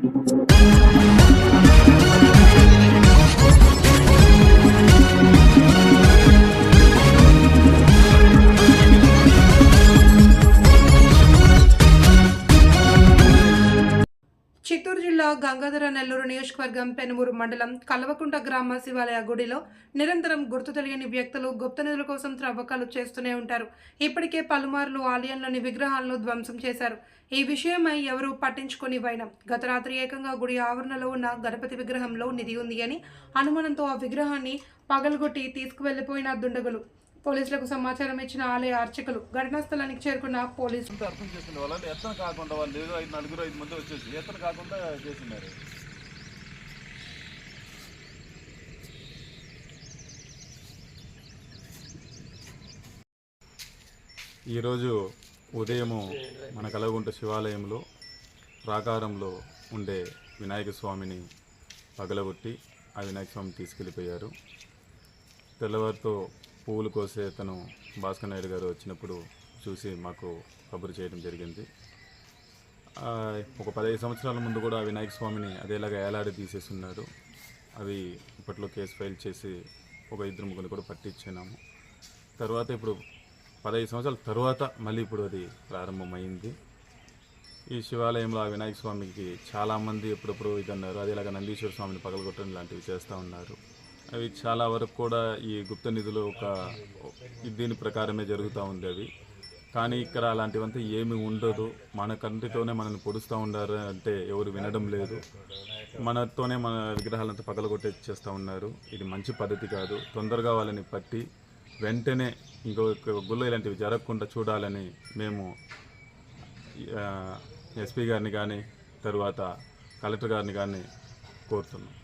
Thank you. జిల్లా గంగాధర నెల్లూరు నియోజకవర్గం పెనుమూరు మండలం కల్వకుంట గ్రామ శివాలయ గుడిలో నిరంతరం గుర్తు తెలియని వ్యక్తులు గుప్త నిధుల కోసం త్రవ్వకాలు చేస్తూనే ఉంటారు. ఇప్పటికే పలుమార్లు ఆలయంలోని విగ్రహాలను ధ్వంసం చేశారు. ఈ విషయమై ఎవరూ పట్టించుకొని వైనం. గత రాత్రి ఏకంగా గుడి ఆవరణలో ఉన్న గణపతి విగ్రహంలో నిధి ఉంది అని అనుమానంతో ఆ విగ్రహాన్ని పగలగొట్టి తీసుకువెళ్ళిపోయిన దుండగులు. పోలీసులకు సమాచారం ఇచ్చిన ఆలయ అర్చకులు ఘటనా స్థలానికి చేరుకున్న పోలీసులు అంతా అర్థం చేసుకునే వాళ్ళు ఎత్తన కాకుండా వాళ్ళు ఏదో ఐదు నలుగురు ఐదు మంది వచ్చేసి ఎత్తన కాకుండా చేసినారు ఈరోజు ఉదయము మన కలగుంట శివాలయంలో ప్రాకారంలో ఉండే వినాయక స్వామిని పగలగొట్టి ఆ వినాయక స్వామిని తీసుకెళ్ళిపోయారు. తెల్లవారితో పువ్వులు కోసే తను భాస్కర్ నాయుడు గారు వచ్చినప్పుడు చూసి మాకు కబురు చేయడం జరిగింది. ఒక పదహైదు సంవత్సరాల ముందు కూడా వినాయక స్వామిని అదేలాగా ఏలాడి తీసేస్తున్నారు అవి ఇప్పట్లో కేసు ఫైల్ చేసి ఒక ఇద్దరు ముగ్గురు కూడా పట్టించినాము తర్వాత ఇప్పుడు పదహైదు సంవత్సరాల తర్వాత మళ్ళీ ఇప్పుడు అది ప్రారంభమైంది. ఈ శివాలయంలో ఆ వినాయక స్వామికి చాలామంది ఎప్పుడప్పుడు ఇది అన్నారు అదేలాగా నందీశ్వర స్వామిని పగలగొట్టడం లాంటివి చేస్తూ ఉన్నారు. అవి చాలా వరకు కూడా ఈ గుప్త నిధులు ఒక దీని ప్రకారమే జరుగుతూ ఉంది అవి కానీ ఇక్కడ అలాంటివంతా ఏమి ఉండదు. మన కంటితోనే మనల్ని పొడుస్తూ ఉండారు అంటే ఎవరు వినడం లేదు. మనతోనే మన విగ్రహాలంతా పగలగొట్టేచ్చేస్తూ ఉన్నారు. ఇది మంచి పద్ధతి కాదు. తొందరగా వాళ్ళని పట్టి వెంటనే ఇంకొక గుళ్ళ ఇలాంటివి జరగకుండా చూడాలని మేము ఎస్పీ గారిని కానీ తరువాత కలెక్టర్ గారిని కానీ కోరుతున్నాం.